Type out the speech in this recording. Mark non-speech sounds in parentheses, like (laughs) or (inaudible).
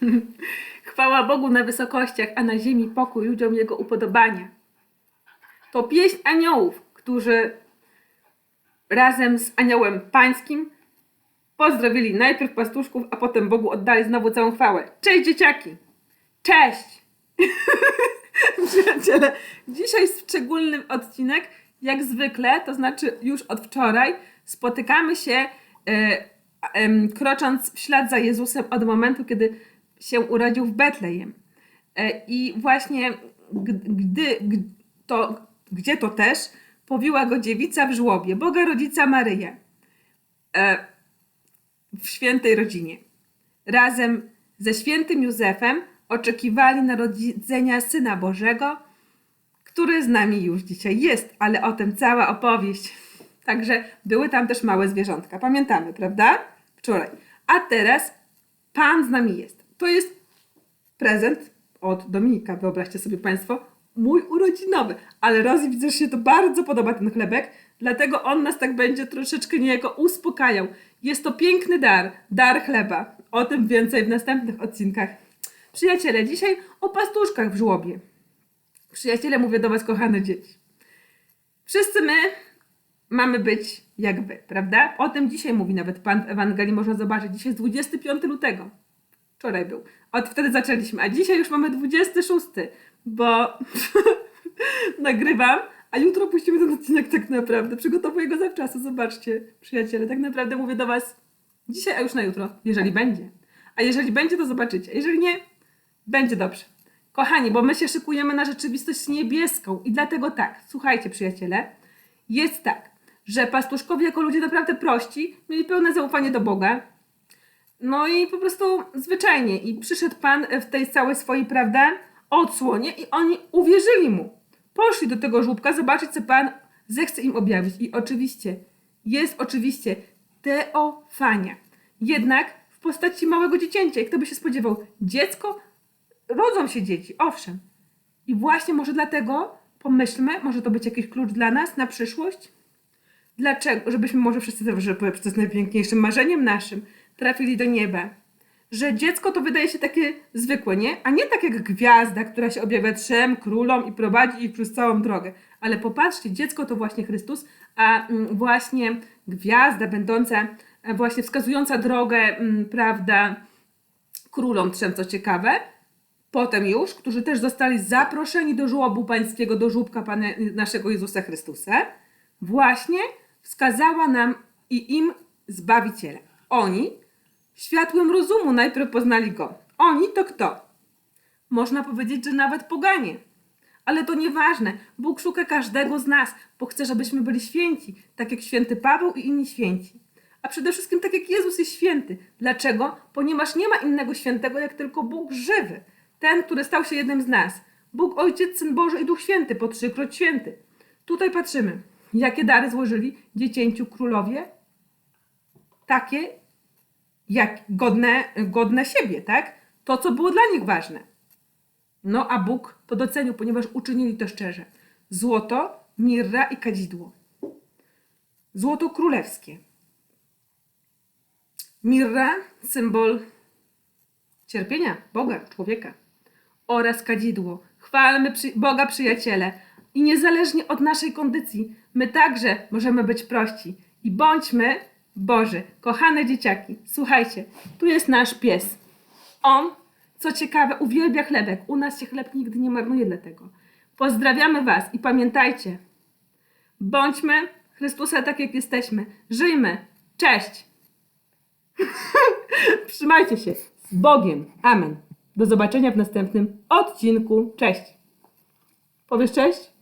(laughs) Chwała Bogu na wysokościach, a na ziemi pokój ludziom Jego upodobania. To pieśń aniołów, którzy razem z aniołem pańskim pozdrowili najpierw pastuszków, a potem Bogu oddali znowu całą chwałę. Cześć dzieciaki! Cześć! (laughs) Przyjaciele, dzisiaj szczególny odcinek, jak zwykle, to znaczy już od wczoraj, spotykamy się e, em, krocząc w ślad za Jezusem od momentu, kiedy się urodził w Betlejem. E, I właśnie gdy, to, gdzie to też powiła go dziewica w żłobie, Boga rodzica Maryja e, w świętej rodzinie. Razem ze świętym Józefem oczekiwali narodzenia Syna Bożego, który z nami już dzisiaj jest, ale o tym cała opowieść. (laughs) Także były tam też małe zwierzątka. Pamiętamy, prawda? Wczoraj. A teraz Pan z nami jest. To jest prezent od Dominika, wyobraźcie sobie Państwo, mój urodzinowy. Ale Rozi widzę, że się to bardzo podoba ten chlebek, dlatego on nas tak będzie troszeczkę niejako uspokajał. Jest to piękny dar, dar chleba. O tym więcej w następnych odcinkach. Przyjaciele, dzisiaj o pastuszkach w żłobie. Przyjaciele, mówię do Was, kochane dzieci. Wszyscy my mamy być jak wy, prawda? O tym dzisiaj mówi nawet Pan w Ewangelii, można zobaczyć. Dzisiaj jest 25 lutego. Wczoraj był. Od wtedy zaczęliśmy, a dzisiaj już mamy 26, bo (laughs) nagrywam, a jutro puścimy ten odcinek tak naprawdę. Przygotowuję go zawczasu, zobaczcie, przyjaciele. Tak naprawdę mówię do Was dzisiaj, a już na jutro, jeżeli będzie. A jeżeli będzie, to zobaczycie. Jeżeli nie, będzie dobrze. Kochani, bo my się szykujemy na rzeczywistość niebieską i dlatego tak, słuchajcie przyjaciele, jest tak, że pastuszkowie jako ludzie naprawdę prości mieli pełne zaufanie do Boga, no i po prostu zwyczajnie. I przyszedł Pan w tej całej swojej, prawda, odsłonie i oni uwierzyli Mu. Poszli do tego żłóbka zobaczyć, co Pan zechce im objawić. I oczywiście, jest oczywiście teofania. Jednak w postaci małego dziecięcia. Jak kto by się spodziewał? Dziecko? Rodzą się dzieci, owszem. I właśnie może dlatego pomyślmy, może to być jakiś klucz dla nas na przyszłość? Dlaczego? Żebyśmy może wszyscy, żeby to jest najpiękniejszym marzeniem naszym, trafili do nieba. Że dziecko to wydaje się takie zwykłe, nie? A nie tak jak gwiazda, która się objawia trzem królom i prowadzi ich przez całą drogę. Ale popatrzcie, dziecko to właśnie Chrystus, a mm, właśnie gwiazda będąca, e, właśnie wskazująca drogę, mm, prawda, królom trzem, co ciekawe, potem już, którzy też zostali zaproszeni do żłobu pańskiego, do żłóbka Pana, naszego Jezusa Chrystusa, właśnie wskazała nam i im Zbawiciela. Oni światłem rozumu najpierw poznali Go. Oni to kto? Można powiedzieć, że nawet poganie. Ale to nieważne. Bóg szuka każdego z nas, bo chce, żebyśmy byli święci, tak jak święty Paweł i inni święci. A przede wszystkim tak jak Jezus jest święty. Dlaczego? Ponieważ nie ma innego świętego, jak tylko Bóg żywy. Ten, który stał się jednym z nas. Bóg Ojciec, Syn Boży i Duch Święty, po trzykroć święty. Tutaj patrzymy, jakie dary złożyli dziecięciu królowie. Takie, jak godne, godne siebie, tak? To, co było dla nich ważne. No a Bóg to docenił, ponieważ uczynili to szczerze. Złoto, mirra i kadzidło. Złoto królewskie. Mirra, symbol cierpienia Boga, człowieka. Oraz kadzidło. Chwalmy przy... Boga, przyjaciele. I niezależnie od naszej kondycji, my także możemy być prości. I bądźmy Boży, kochane dzieciaki. Słuchajcie, tu jest nasz pies. On, co ciekawe, uwielbia chlebek. U nas się chleb nigdy nie marnuje dlatego. Pozdrawiamy Was i pamiętajcie, bądźmy Chrystusa tak, jak jesteśmy. Żyjmy. Cześć! (laughs) Trzymajcie się. Z Bogiem. Amen. Do zobaczenia w następnym odcinku. Cześć. Powiesz cześć?